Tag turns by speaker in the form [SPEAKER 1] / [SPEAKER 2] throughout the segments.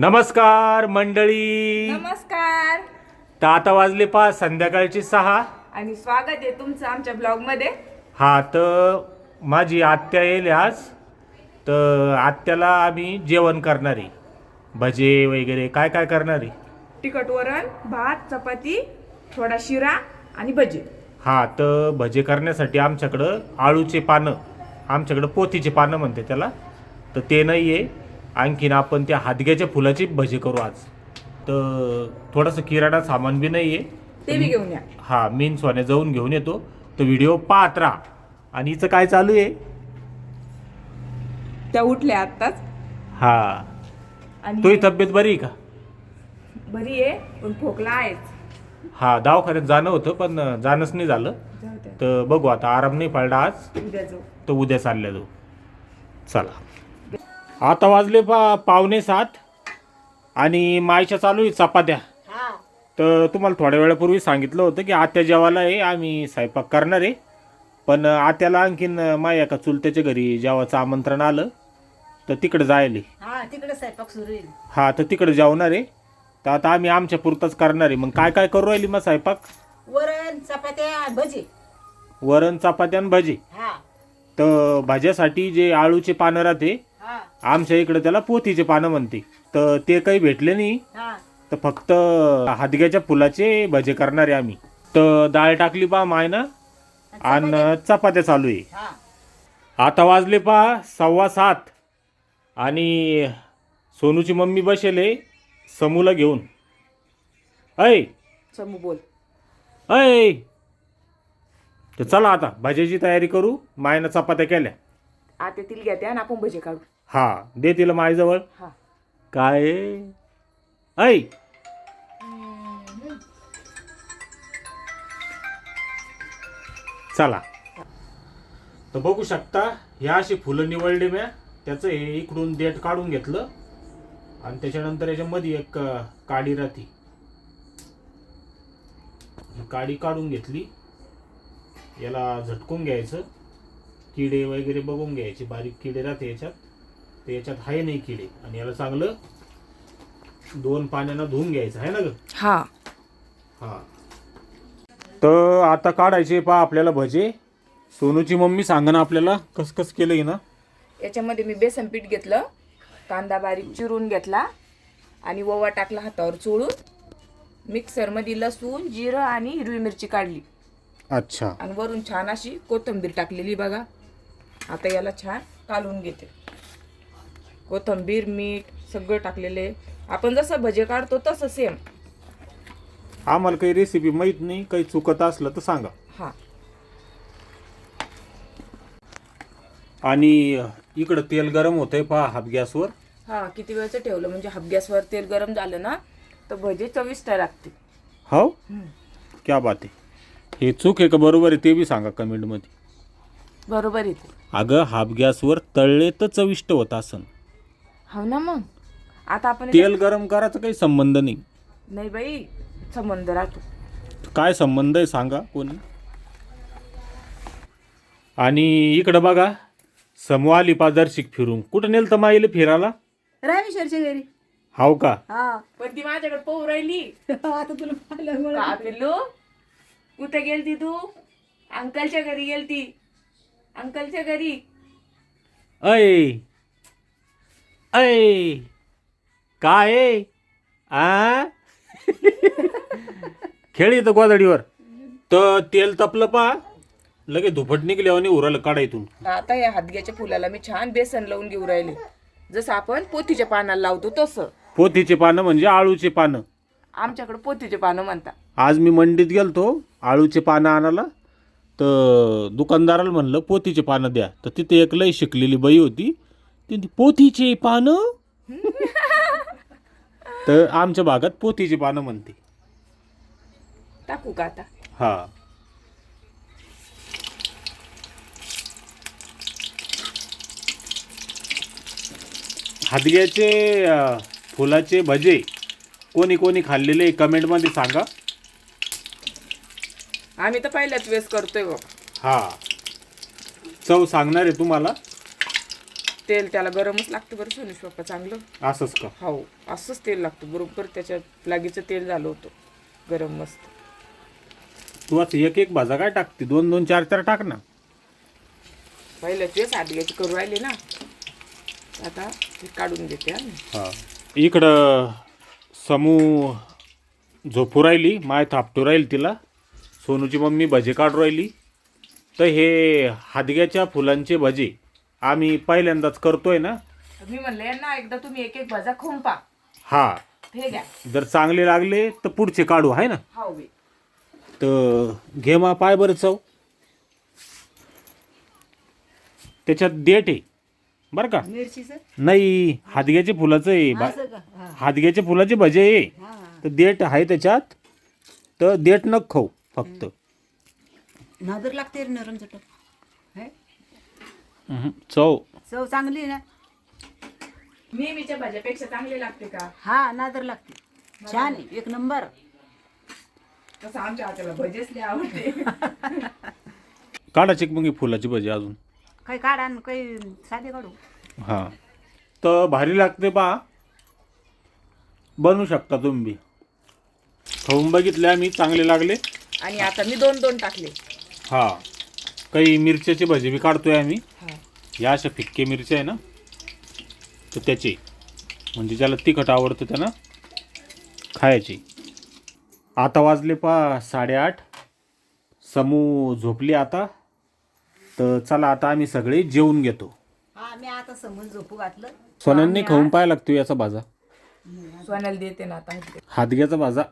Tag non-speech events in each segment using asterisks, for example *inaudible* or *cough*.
[SPEAKER 1] नमस्कार मंडळी.
[SPEAKER 2] नमस्कार.
[SPEAKER 1] तर आता वाजले पा संध्याकाळची सहा.
[SPEAKER 2] आणि स्वागत आहे तुमचं आमच्या ब्लॉगमध्ये
[SPEAKER 1] हा तर माझी आत्या येईल आज. तर आत्याला आम्ही जेवण करणार आहे. भजे वगैरे काय काय करणार आहे?
[SPEAKER 2] तिखट वरण भात चपाती थोडा शिरा आणि भजी.
[SPEAKER 1] हा तर भजे करण्यासाठी आमच्याकडं आळूचे पानं आमच्याकडं पोथीचे पानं म्हणते त्याला. तर ते नाही आहे आणखीन आपण त्या हादग्याच्या फुलाची भजे करू आज. तर थोडंसं किराणा सामान बी नाही आहे
[SPEAKER 2] ते बी घेऊन या.
[SPEAKER 1] हा मीन सोन्या जाऊन घेऊन येतो. तो व्हिडिओ पाहत राहा. आणि हिचं काय चालू आहे?
[SPEAKER 2] त्या उठल्या आत्ताच.
[SPEAKER 1] हा.
[SPEAKER 2] आणि
[SPEAKER 1] तोही तब्येत बरी आहे का?
[SPEAKER 2] बरी आहे पण खोकला आहेच.
[SPEAKER 1] हा दवाखान्यात जाणं होतं पण जाणंच नाही झालं.
[SPEAKER 2] जाऊ द्या.
[SPEAKER 1] तर बघू आता आराम नाही पडला आज.
[SPEAKER 2] उद्या जाऊ.
[SPEAKER 1] तर उद्या चालल्या जाऊ. चला. आता वाजले पा पावणे सात. आणि मायच्या चालू आहे चपात्या. तर तुम्हाला थोड्या वेळापूर्वी सांगितलं होतं की आत्या जेवायला आहे आम्ही स्वयंपाक करणार आहे. पण आत्याला आणखीन माय एका चुलत्याच्या घरी जेवाचं आमंत्रण आलं. तर तिकडे जायले.
[SPEAKER 3] हा तिकडे स्वयंपाक सुरू
[SPEAKER 1] हा तर तिकडे जेवणार आहे. तर आता आम्ही आमच्या पुरताच करणार आहे. मग काय काय करू राहिली मग स्वयंपाक?
[SPEAKER 3] वरण चपात्या भजी.
[SPEAKER 1] वरण चपात्या आणि भजी.
[SPEAKER 3] हा.
[SPEAKER 1] तर भाज्यासाठी जे आळूचे पानं राहते आमच्या इकडे त्याला पोथीचे पानं म्हणते. तर ते काही भेटले नाही.
[SPEAKER 3] हा.
[SPEAKER 1] तर फक्त हादग्याच्या फुलाचे भजे करणार आहे आम्ही. तर डाळ टाकली पा मायनं. आणि चपात्या? चालू आहे.
[SPEAKER 3] हा.
[SPEAKER 1] आता वाजले पा सव्वा सात. आणि सोनूची मम्मी बसेले समूला घेऊन. ऐ.
[SPEAKER 2] समू बोल.
[SPEAKER 1] ऐ. तर चला आता भाज्याची तयारी करू. मायनं चपात्या केल्या.
[SPEAKER 2] आता तिला घ्या त्या आणि आपण भजी काढू.
[SPEAKER 1] हा दे तिला मायजवळ
[SPEAKER 2] हा.
[SPEAKER 1] काय? ऐ! चला. तर बघू शकता ह्या अशी फुलं निवडली म्या. त्याचं हे इकडून देठ काढून घेतलं. आणि त्याच्यानंतर याच्यामध्ये एक अं, काडी राहते. ही काडी काढून घेतली. याला झटकून घ्यायचं. किडे वगैरे बघून घ्यायचे बारीक किडे राहते याच्यात. तर याच्यात आहे नाही किडे. आणि याला चांगलं दोन पाण्यानं धुवून घ्यायचं आहे ना ग?
[SPEAKER 2] हा.
[SPEAKER 1] हा. तर आता काढायचे पा आपल्याला भजे. सोनूची मम्मी सांग ना आपल्याला कस कस केलं ना
[SPEAKER 2] याच्यामध्ये मी बेसन पीठ घेतलं कांदा बारीक चिरून घेतला आणि ओवा टाकला हातावर चोळून. मिक्सरमध्ये लसूण जिरं आणि हिरवी मिरची काढली.
[SPEAKER 1] अच्छा.
[SPEAKER 2] आणि वरून छान अशी कोथिंबीर टाकलेली बघा. आता याला छान कालवून घेते. कोथिंबीर मीठ सगळं टाकलेले. आपण जसं भजे काढतो तसं सेम
[SPEAKER 1] आम्हाला काही रेसिपी माहीत नाही काही चुकत असलं तर सांगा.
[SPEAKER 2] हा.
[SPEAKER 1] आणि इकडं तेल गरम होतंय पहा हाफ गॅसवर.
[SPEAKER 2] हा किती वेळचं ठेवलं? म्हणजे हाफ गॅसवर तेल गरम झालं ना तर भजे चविष्ट लागते
[SPEAKER 1] हो? क्या बात आहे. हे चूक आहे का बरोबर आहे ते बी सांगा कमेंटमध्ये
[SPEAKER 2] बरोबर येते
[SPEAKER 1] अगं हाफ गॅसवर तळले तर चविष्ट होत असन.
[SPEAKER 2] हो ना मग. आता आपण
[SPEAKER 1] तेल गरम करायचा काही संबंध नाही.
[SPEAKER 2] नाही बाई संबंध राहतो.
[SPEAKER 1] काय संबंध आहे सांगा कोणी? आणि इकडं बघा समूह आली पादर्शिक फिरून. कुठं नेलं तर माईले फिरायला?
[SPEAKER 3] रामेश्वरच्या घरी.
[SPEAKER 1] हाव का?
[SPEAKER 3] हा.
[SPEAKER 2] पण ती माझ्याकडे पोहू राहिली.
[SPEAKER 3] आता तुला पाहिलं
[SPEAKER 2] का पिल्लू? कुठे गेलती तू? अंकलच्या घरी गेलती. अंकलच्या घरी.
[SPEAKER 1] ऐ ऐ काय आहे? आ? खेळ येतं गोदडीवर तर तेल तपलं पा. लगे धुपट निघले आणि उरालं काढायतून
[SPEAKER 2] आता या हादग्याच्या फुलाला मी छान बेसन लावून घेऊ राहिले. जसं आपण पोथीच्या पानाला लावतो तसं.
[SPEAKER 1] पोथीचे पानं म्हणजे आळूचे पानं.
[SPEAKER 2] आमच्याकडे पोथीचे पानं म्हणतात.
[SPEAKER 1] आज मी मंडीत गेलतो आळूचे पानं आणायला. तर दुकानदाराला म्हणलं पोथीचे पानं द्या. तर तिथे एक लय शिकलेली बाई होती. ती पोथीचे पानं? *laughs* तर आमच्या भागात पोथीचे पानं म्हणते.
[SPEAKER 2] टाकू का आता?
[SPEAKER 1] हा. हादग्याचे फुलाचे भजे कोणी कोणी खाल्लेले कमेंटमध्ये सांगा.
[SPEAKER 2] आम्ही तर पहिल्याच वेळेस करतोय बघ.
[SPEAKER 1] हा. चव सांगणार आहे तुम्हाला?
[SPEAKER 2] तेल त्याला गरमच लागतं बरं सोनुष पप्पा चांगलं.
[SPEAKER 1] असंच का?
[SPEAKER 2] हो असंच तेल लागतं. बरोबर त्याच्यात लागीचं तेल झालं होतं. गरम मस्त.
[SPEAKER 1] तू आता एक एक भाजा काय टाकते? दोन दोन चार चार टाक ना.
[SPEAKER 2] पहिलं तेच आदल्याची करू राहिले ना. आता ते काढून घेते हा मी.
[SPEAKER 1] हा. इकडं समू झोपू राहिली माय थापटू राहील तिला. सोनूची मम्मी भजे काढू राहिली. तर हे हादग्याच्या फुलांचे भजे आम्ही पहिल्यांदाच करतोय ना?
[SPEAKER 2] मी म्हणले ना एकदा तुम्ही एक एक भाजा खाऊन पा
[SPEAKER 1] हा.
[SPEAKER 2] हे घ्या.
[SPEAKER 1] जर चांगले लागले तर पुढचे काढू आहे ना?
[SPEAKER 2] हाव बे.
[SPEAKER 1] तर घे मा पाय बरं चव. त्याच्यात देठ आहे. बरं का?
[SPEAKER 3] मिरचीचं?
[SPEAKER 1] नाही हादग्याचे फुलाचं आहे. बा-
[SPEAKER 3] असं का? हा.
[SPEAKER 1] हादग्याचे फुलाचे भजे आहे.
[SPEAKER 3] हा.
[SPEAKER 1] तर देठ आहे त्याच्यात. तर देठ न खाऊ. फक्त.
[SPEAKER 3] नादर लागते रे नरम चटक. है?
[SPEAKER 1] हम्म, चव.
[SPEAKER 3] चव चांगली आहे ना?
[SPEAKER 2] नेहमीच्या भाज्यापेक्षा चांगले लागते का?
[SPEAKER 3] हा नादर लागते. छान आहे. एक नंबर.
[SPEAKER 2] तसं आमच्या हाताला भजेच लय आवडते.
[SPEAKER 1] काढायची मग ही फुलाची भजी अजून.
[SPEAKER 3] काही काढा आणि काही साधे काढू.
[SPEAKER 1] हां. तर भारी लागते पा बनवू शकता तुम्ही बी. खाऊन बघितले आम्ही चांगले लागले.
[SPEAKER 2] आणि आता मी दोन दोन टाकले.
[SPEAKER 1] हा. काही मिरच्याचे भजे बी काढतोय आम्ही.
[SPEAKER 2] हा.
[SPEAKER 1] या अशा फिक्के मिरच्या आहे ना तर त्याचे. म्हणजे ज्याला तिखट आवडतं त्यानं खायची. आता वाजले पा साडेआठ. समू झोपली आता. तर चला आता आम्ही सगळे जेवून घेतो.
[SPEAKER 3] हा मी आता समजून झोपू घातलं.
[SPEAKER 1] सोन्यांनी खाऊन पाय लागतो याचा भाजा.
[SPEAKER 2] सोन्याला देते ना आता. हे.
[SPEAKER 1] हादग्याचा भाजा.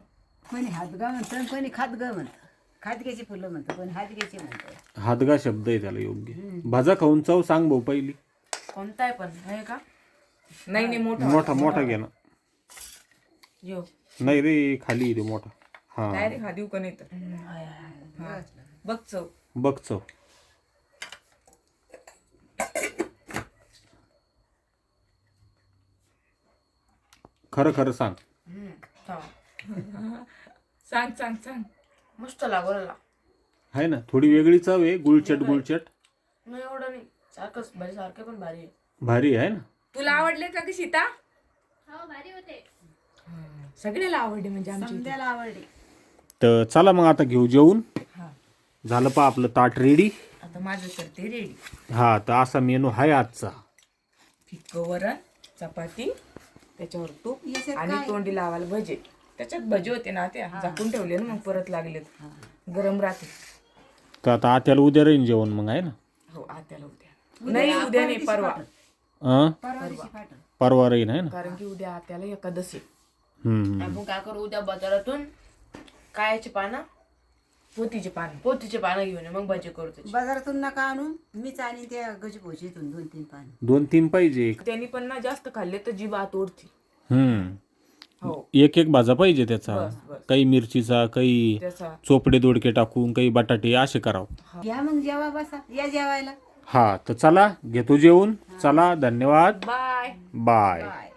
[SPEAKER 3] कोणी हातगा म्हणतं आणि कोणी खातगा म्हणतं. खातग्याची फुलं म्हणतं कोणी हातग्याची म्हणतं.
[SPEAKER 1] हादगा शब्द आहे त्याला योग्य. भाजा खाऊन चव सांग भाऊ पहिली.
[SPEAKER 2] कोणता आहे पण आहे का? नाही नाही मोठा.
[SPEAKER 1] मोठा मोठा घे ना.
[SPEAKER 2] यो.
[SPEAKER 1] नाही रे खाली ते मोठा. हा.
[SPEAKER 2] डायरेक्ट हा देऊ का नाही तर? हा. बघ चव.
[SPEAKER 1] बघ चव. खरं खरं सांग.
[SPEAKER 2] सांग सांग सांग. मस्त लागवला
[SPEAKER 1] आहे ना थोडी वेगळी चव आहे गुळचट गुळचट
[SPEAKER 2] नाही एवढं नाही. सारखंच भारी सारखं पण भारी आहे.
[SPEAKER 1] भारी आहे ना.
[SPEAKER 2] तुला आवडले का ग सीता? सगळ्याला आवडले म्हणजे आमच्या इथे.
[SPEAKER 3] समजायला आवडली.
[SPEAKER 1] तर चला मग आता घेऊ जेवून.
[SPEAKER 2] हा.
[SPEAKER 1] झालं पा आपलं ताट रेडी
[SPEAKER 2] आता माझं करते रेडी
[SPEAKER 1] हा तर असा मेनू आहे आजचा.
[SPEAKER 2] फिक्क वरण चपाती त्याच्यावर तूप आणि तोंडी लावायला भजे त्याच्यात भजे होते ना त्या झाकून ठेवले ना मग परत लागलेत. गरम राहते
[SPEAKER 1] तर आता आत्याला उद्या राहीन जेवण मग आहे ना?
[SPEAKER 2] हो आत्याला उद्या. नाही उद्या नाही परवा.
[SPEAKER 1] परवा राहीन आहे ना?
[SPEAKER 2] कारण की उद्या आत्याला एकादशी
[SPEAKER 1] हम्म.
[SPEAKER 4] आपण काय करू उद्या बाजारातून कायाची पानं
[SPEAKER 2] पोतीचे पान.
[SPEAKER 4] पोतीचे पानं घेऊन ये, मग भजी करू त्याची.
[SPEAKER 3] बाजारातून नका आणून मीच आणि त्या गजी भोजीतून दोन तीन पान.
[SPEAKER 1] दोन तीन पाहिजे
[SPEAKER 2] त्यांनी पण ना जास्त खाल्ले तर जीभ आत ओढती
[SPEAKER 1] हम्म.
[SPEAKER 2] हो.
[SPEAKER 1] एक एक भाजा पाहिजे त्याचा.
[SPEAKER 2] बस बस.
[SPEAKER 1] काही मिरचीचा काही
[SPEAKER 2] त्याचा.
[SPEAKER 1] चोपडे दोडके टाकून काही बटाटे असे करावं.
[SPEAKER 3] या मग जेवा बसा. या जेवायला.
[SPEAKER 1] हा तर चला घेतो जेवून. चला धन्यवाद.
[SPEAKER 2] बाय.
[SPEAKER 1] बाय.
[SPEAKER 3] बाय.